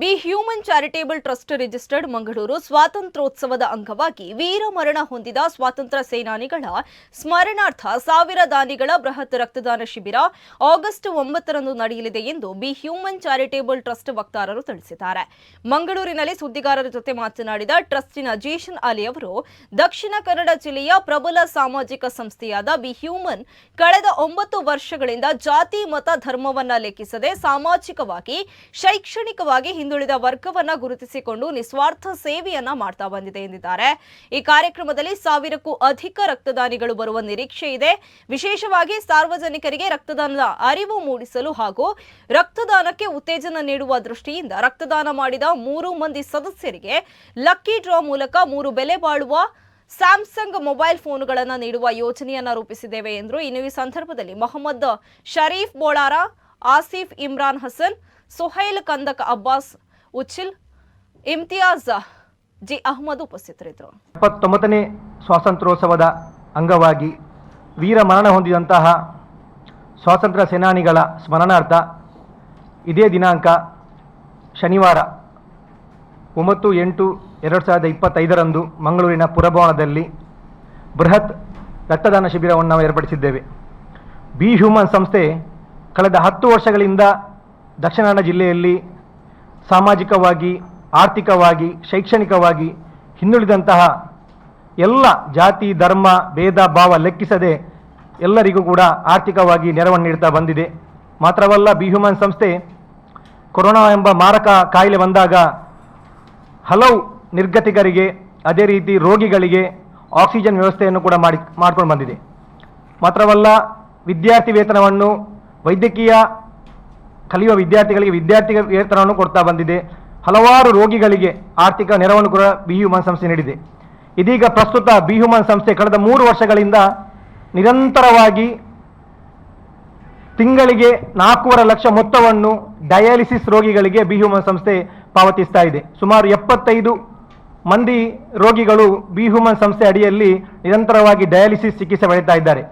Be human charitable trust registered Mangaluru ಸ್ವಾತಂತ್ರ್ಯೋತ್ಸವದ ಅಂಗವಾಗಿ ವೀರ ಮರಣ ಹೊಂದಿದ ಸ್ವಾತಂತ್ರ್ಯ ಸೇನಾನಿಗಳ ಸ್ಮರಣಾರ್ಥ ಸಾವಿರ ದಾನಿಗಳ ಬೃಹತ್ ರಕ್ತದಾನ ಶಿಬಿರ ಆಗಸ್ಟ್ ಒಂಬತ್ತರಂದು ನಡೆಯಲಿದೆ ಎಂದು ಬಿ ಹ್ಯೂಮನ್ ಚಾರಿಟೇಬಲ್ ಟ್ರಸ್ಟ್ ವಕ್ತಾರರು ತಿಳಿಸಿದ್ದಾರೆ. ಮಂಗಳೂರಿನಲ್ಲಿ ಸುದ್ದಿಗಾರರ ಜೊತೆ ಮಾತನಾಡಿದ ಟ್ರಸ್ಟಿನ ಜೇಷನ್ ಅಲಿ ಅವರು, ದಕ್ಷಿಣ ಕನ್ನಡ ಜಿಲ್ಲೆಯ ಪ್ರಬಲ ಸಾಮಾಜಿಕ ಸಂಸ್ಥೆಯಾದ ಬಿ ಹ್ಯೂಮನ್ ಕಳೆದ ಒಂಬತ್ತು ವರ್ಷಗಳಿಂದ ಜಾತಿ, ಮತ, ಧರ್ಮವನ್ನ ಲೆಕ್ಕಿಸದೆ ಸಾಮಾಜಿಕವಾಗಿ, ಶೈಕ್ಷಣಿಕವಾಗಿ ಹಿಂದುಳಿದ ವರ್ಗವನ್ನ ಗುರುತಿಸಿಕೊಂಡು ನಿಸ್ವಾರ್ಥ ಸೇವೆಯನ್ನ ಮಾಡ್ತಾ ಬಂದಿದೆ ಎಂದಿದ್ದಾರೆ. ಈ ಕಾರ್ಯಕ್ರಮದಲ್ಲಿ ಸಾವಿರಕ್ಕೂ ಅಧಿಕ ರಕ್ತದಾನಿಗಳು ಬರುವ ನಿರೀಕ್ಷೆ ಇದೆ. ವಿಶೇಷವಾಗಿ ಸಾರ್ವಜನಿಕರಿಗೆ ರಕ್ತದಾನದ ಅರಿವು ಮೂಡಿಸಲು ಹಾಗೂ ರಕ್ತದಾನಕ್ಕೆ ಉತ್ತೇಜನ ನೀಡುವ ದೃಷ್ಟಿಯಿಂದ ರಕ್ತದಾನ ಮಾಡಿದ ಮೂರು ಮಂದಿ ಸದಸ್ಯರಿಗೆ ಲಕ್ಕಿ ಡ್ರಾ ಮೂಲಕ ಮೂರು ಬೆಲೆ ಬಾಳುವ ಸ್ಯಾಮ್ಸಂಗ್ ಮೊಬೈಲ್ ಫೋನ್ಗಳನ್ನು ನೀಡುವ ಯೋಜನೆಯನ್ನು ರೂಪಿಸಿದ್ದೇವೆ ಎಂದರು. ಇನ್ನು ಈ ಸಂದರ್ಭದಲ್ಲಿ ಮೊಹಮ್ಮದ್ ಶರೀಫ್ ಬೋಳಾರ ಆಸಿಫ್ ಇಮ್ರಾನ್ ಹಸನ್, ಸುಹೈಲ್ ಕಂದಕ್ ಅಬ್ಬಾಸ್ ಉಚಿಲ್ ಇಮ್ತಿಯಾಜ್ ಜಿ ಅಹ್ಮದ್ ಉಪಸ್ಥಿತರಿದ್ದರು. ಎಪ್ಪತ್ತೊಂಬತ್ತನೇ ಸ್ವಾತಂತ್ರ್ಯೋತ್ಸವದ ಅಂಗವಾಗಿ ವೀರ ಮರಣ ಹೊಂದಿದಂತಹ ಸ್ವಾತಂತ್ರ್ಯ ಸೇನಾನಿಗಳ ಸ್ಮರಣಾರ್ಥ ಇದೇ ದಿನಾಂಕ ಶನಿವಾರ ಒಂಬತ್ತು ಎಂಟು ಎರಡು ಸಾವಿರದ ಇಪ್ಪತ್ತೈದರಂದು ಮಂಗಳೂರಿನ ಪುರಭವನದಲ್ಲಿ ಬೃಹತ್ ರಕ್ತದಾನ ಶಿಬಿರವನ್ನು ನಾವು ಏರ್ಪಡಿಸಿದ್ದೇವೆ. ಬಿ ಹ್ಯೂಮನ್ ಸಂಸ್ಥೆ ಕಳೆದ ಹತ್ತು ವರ್ಷಗಳಿಂದ ದಕ್ಷಿಣ ಕನ್ನಡ ಜಿಲ್ಲೆಯಲ್ಲಿ ಸಾಮಾಜಿಕವಾಗಿ, ಆರ್ಥಿಕವಾಗಿ, ಶೈಕ್ಷಣಿಕವಾಗಿ ಹಿಂದುಳಿದಂತಹ ಎಲ್ಲ ಜಾತಿ, ಧರ್ಮ, ಭೇದ, ಭಾವ ಲೆಕ್ಕಿಸದೆ ಎಲ್ಲರಿಗೂ ಕೂಡ ಆರ್ಥಿಕವಾಗಿ ನೆರವನ್ನು ನೀಡ್ತಾ ಬಂದಿದೆ. ಮಾತ್ರವಲ್ಲ, ಬಿ ಹ್ಯೂಮನ್ ಸಂಸ್ಥೆ ಕೊರೋನಾ ಎಂಬ ಮಾರಕ ಕಾಯಿಲೆ ಬಂದಾಗ ಹಲವು ನಿರ್ಗತಿಕರಿಗೆ, ಅದೇ ರೀತಿ ರೋಗಿಗಳಿಗೆ ಆಕ್ಸಿಜನ್ ವ್ಯವಸ್ಥೆಯನ್ನು ಕೂಡ ಮಾಡಿ, ಮಾಡ್ಕೊಂಡು ಬಂದಿದೆ. ಮಾತ್ರವಲ್ಲ, ವಿದ್ಯಾರ್ಥಿ ವೇತನವನ್ನು ವೈದ್ಯಕೀಯ ಕಲಿಯುವ ವಿದ್ಯಾರ್ಥಿಗಳಿಗೆ ವಿದ್ಯಾರ್ಥಿ ವೇತನವನ್ನು ಕೊಡ್ತಾ ಬಂದಿದೆ. ಹಲವಾರು ರೋಗಿಗಳಿಗೆ ಆರ್ಥಿಕ ನೆರವನ್ನು ಕೂಡ ಬಿ ಸಂಸ್ಥೆ ನೀಡಿದೆ. ಇದೀಗ ಪ್ರಸ್ತುತ ಬಿ ಸಂಸ್ಥೆ ಕಳೆದ ಮೂರು ವರ್ಷಗಳಿಂದ ನಿರಂತರವಾಗಿ ತಿಂಗಳಿಗೆ ನಾಲ್ಕೂವರೆ ಲಕ್ಷ ಮೊತ್ತವನ್ನು ಡಯಾಲಿಸಿಸ್ ರೋಗಿಗಳಿಗೆ ಬಿ ಸಂಸ್ಥೆ ಪಾವತಿಸ್ತಾ ಇದೆ. ಸುಮಾರು ಎಪ್ಪತ್ತೈದು ಮಂದಿ ರೋಗಿಗಳು ಬಿ ಸಂಸ್ಥೆ ಅಡಿಯಲ್ಲಿ ನಿರಂತರವಾಗಿ ಡಯಾಲಿಸಿಸ್ ಚಿಕಿತ್ಸೆ ಪಡೆಯುತ್ತಾ ಇದ್ದಾರೆ.